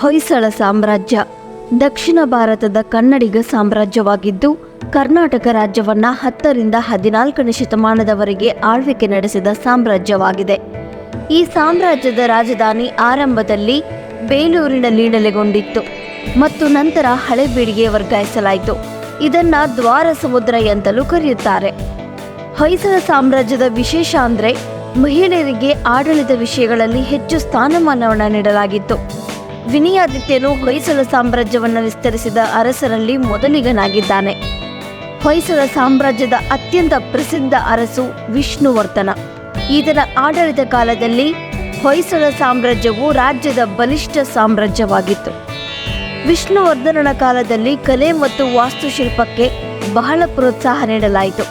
ಹೊಯ್ಸಳ ಸಾಮ್ರಾಜ್ಯ. ದಕ್ಷಿಣ ಭಾರತದ ಕನ್ನಡಿಗ ಸಾಮ್ರಾಜ್ಯವಾಗಿದ್ದು, ಕರ್ನಾಟಕ ರಾಜ್ಯವನ್ನ ಹತ್ತರಿಂದ ಹದಿನಾಲ್ಕನೇ ಶತಮಾನದವರೆಗೆ ಆಳ್ವಿಕೆ ನಡೆಸಿದ ಸಾಮ್ರಾಜ್ಯವಾಗಿದೆ. ಈ ಸಾಮ್ರಾಜ್ಯದ ರಾಜಧಾನಿ ಆರಂಭದಲ್ಲಿ ಬೇಲೂರಿನಲ್ಲಿ ನೆಲೆಗೊಂಡಿತ್ತು ಮತ್ತು ನಂತರ ಹಳೆಬೀಡಿಗೆ ವರ್ಗಾಯಿಸಲಾಯಿತು. ಇದನ್ನ ದ್ವಾರ ಸಮುದ್ರ ಎಂತಲೂ ಕರೆಯುತ್ತಾರೆ. ಹೊಯ್ಸಳ ಸಾಮ್ರಾಜ್ಯದ ವಿಶೇಷ ಅಂದ್ರೆ ಮಹಿಳೆಯರಿಗೆ ಆಡಳಿತ ವಿಷಯಗಳಲ್ಲಿ ಹೆಚ್ಚು ಸ್ಥಾನಮಾನವನ್ನು ನೀಡಲಾಗಿತ್ತು. ವಿನಯಾದಿತ್ಯನು ಹೊಯ್ಸಳ ಸಾಮ್ರಾಜ್ಯವನ್ನು ವಿಸ್ತರಿಸಿದ ಅರಸರಲ್ಲಿ ಮೊದಲಿಗನಾಗಿದ್ದಾನೆ. ಹೊಯ್ಸಳ ಸಾಮ್ರಾಜ್ಯದ ಅತ್ಯಂತ ಪ್ರಸಿದ್ಧ ಅರಸು ವಿಷ್ಣುವರ್ಧನ. ಈತನ ಆಡಳಿತ ಕಾಲದಲ್ಲಿ ಹೊಯ್ಸಳ ಸಾಮ್ರಾಜ್ಯವು ರಾಜ್ಯದ ಬಲಿಷ್ಠ ಸಾಮ್ರಾಜ್ಯವಾಗಿತ್ತು. ವಿಷ್ಣುವರ್ಧನನ ಕಾಲದಲ್ಲಿ ಕಲೆ ಮತ್ತು ವಾಸ್ತುಶಿಲ್ಪಕ್ಕೆ ಬಹಳ ಪ್ರೋತ್ಸಾಹ ನೀಡಲಾಯಿತು.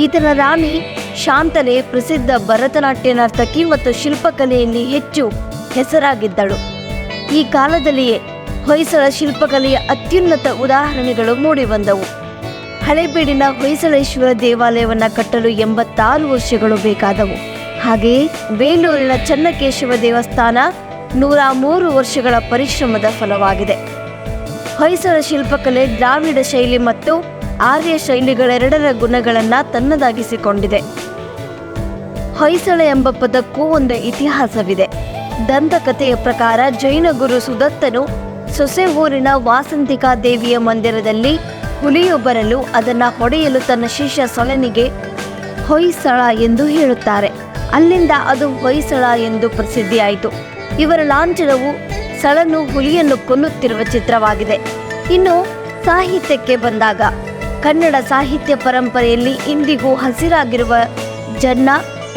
ಈತನ ರಾಣಿ ಶಾಂತಲೆ ಪ್ರಸಿದ್ಧ ಭರತನಾಟ್ಯ ನರ್ತಕಿ ಮತ್ತು ಶಿಲ್ಪಕಲೆಯಲ್ಲಿ ಹೆಚ್ಚು ಹೆಸರಾಗಿದ್ದಳು. ಈ ಕಾಲದಲ್ಲಿಯೇ ಹೊಯ್ಸಳ ಶಿಲ್ಪಕಲೆಯ ಅತ್ಯುನ್ನತ ಉದಾಹರಣೆಗಳು ಮೂಡಿಬಂದವು ಹಳೆಬೀಡಿನ ಹೊಯ್ಸಳೇಶ್ವರ ದೇವಾಲಯವನ್ನು ಕಟ್ಟಲು ಎಂಬತ್ತಾರು ವರ್ಷಗಳು ಬೇಕಾದವು. ಹಾಗೆಯೇ ಬೇಲೂರಿನ ಚನ್ನಕೇಶವ ದೇವಸ್ಥಾನ ನೂರ ಮೂರು ವರ್ಷಗಳ ಪರಿಶ್ರಮದ ಫಲವಾಗಿದೆ. ಹೊಯ್ಸಳ ಶಿಲ್ಪಕಲೆ ದ್ರಾವಿಡ ಶೈಲಿ ಮತ್ತು ಆರ್ಯ ಶೈಲಿಗಳೆರಡರ ಗುಣಗಳನ್ನು ತನ್ನದಾಗಿಸಿಕೊಂಡಿದೆ. ಹೊಯ್ಸಳ ಎಂಬ ಪದಕ್ಕೂ ಒಂದು ಇತಿಹಾಸವಿದೆ. ದಂತಕಥೆಯ ಪ್ರಕಾರ ಜೈನ ಗುರು ಸುದತ್ತನು ಸೊಸೆ ಊರಿನ ವಾಸಂತಿಕಾ ದೇವಿಯ ಮಂದಿರದಲ್ಲಿ ಹುಲಿಯು ಬರಲು ಅದನ್ನ ಹೊಡೆಯಲು ತನ್ನ ಶಿಷ್ಯ ಸೊಲನಿಗೆ ಹೊಯ್ಸಳ ಎಂದು ಹೇಳುತ್ತಾರೆ. ಅಲ್ಲಿಂದ ಅದು ಹೊಯ್ಸಳ ಎಂದು ಪ್ರಸಿದ್ಧಿಯಾಯಿತು. ಇವರ ಲಾಂಛನವು ಸಳನು ಹುಲಿಯನ್ನು ಕೊಲ್ಲುತ್ತಿರುವ ಚಿತ್ರವಾಗಿದೆ. ಇನ್ನು ಸಾಹಿತ್ಯಕ್ಕೆ ಬಂದಾಗ ಕನ್ನಡ ಸಾಹಿತ್ಯ ಪರಂಪರೆಯಲ್ಲಿ ಇಂದಿಗೂ ಹಸಿರಾಗಿರುವ ಜನ್ನ,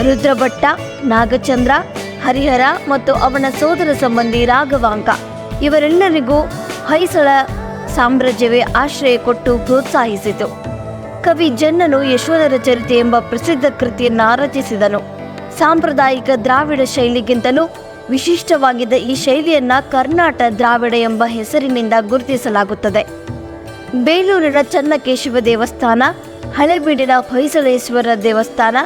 ರುದ್ರಭಟ್ಟ, ನಾಗಚಂದ್ರ ಹರಿಹರ ಮತ್ತು ಅವನ ಸೋದರ ಸಂಬಂಧಿ ರಾಘವಾಂಕ. ಇವರೆಲ್ಲರಿಗೂ ಹೊಯ್ಸಳ ಸಾಮ್ರಾಜ್ಯವೇ ಆಶ್ರಯ ಕೊಟ್ಟು ಪ್ರೋತ್ಸಾಹಿಸಿತು. ಕವಿ ಜನ್ನನು ಯಶೋಧರ ಚರಿತೆ ಎಂಬ ಪ್ರಸಿದ್ಧ ಕೃತಿಯನ್ನು ರಚಿಸಿದನು. ಸಾಂಪ್ರದಾಯಿಕ ದ್ರಾವಿಡ ಶೈಲಿಗಿಂತಲೂ ವಿಶಿಷ್ಟವಾಗಿದ್ದ ಈ ಶೈಲಿಯನ್ನ ಕರ್ನಾಟ ದ್ರಾವಿಡ ಎಂಬ ಹೆಸರಿನಿಂದ ಗುರುತಿಸಲಾಗುತ್ತದೆ. ಬೇಲೂರಿನ ಚನ್ನಕೇಶವ ದೇವಸ್ಥಾನ, ಹಳೆಬೀಡಿನ ಹೊಯ್ಸಳೇಶ್ವರ ದೇವಸ್ಥಾನ,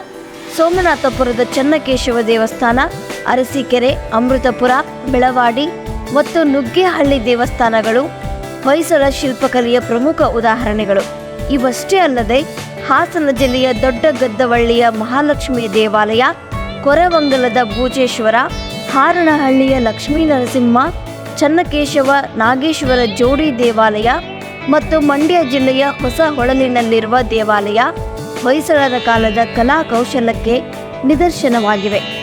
ಸೋಮನಾಥಪುರದ ಚನ್ನಕೇಶವ ದೇವಸ್ಥಾನ ಅರಸೀಕೆರೆ, ಅಮೃತಪುರ, ಬೆಳವಾಡಿ ಮತ್ತು ನುಗ್ಗೇಹಳ್ಳಿ ದೇವಸ್ಥಾನಗಳು ಹೊಯ್ಸಳ ಶಿಲ್ಪಕಲೆಯ ಪ್ರಮುಖ ಉದಾಹರಣೆಗಳು. ಇವಷ್ಟೇ ಅಲ್ಲದೆ ಹಾಸನ ಜಿಲ್ಲೆಯ ದೊಡ್ಡ ಗದ್ದವಳ್ಳಿಯ ಮಹಾಲಕ್ಷ್ಮಿ ದೇವಾಲಯ ಕೊರವಂಗಲದ ಭೂಜೇಶ್ವರ, ಹಾರನಹಳ್ಳಿಯ ಲಕ್ಷ್ಮೀ ನರಸಿಂಹ ಚನ್ನಕೇಶವ ನಾಗೇಶ್ವರ ಜೋಡಿ ದೇವಾಲಯ ಮತ್ತು ಮಂಡ್ಯ ಜಿಲ್ಲೆಯ ಹೊಸ ಹೊಳಲಿನಲ್ಲಿರುವ ದೇವಾಲಯ ಹೊಯ್ಸಳರ ಕಾಲದ ಕಲಾ ಕೌಶಲಕ್ಕೆ ನಿದರ್ಶನವಾಗಿವೆ.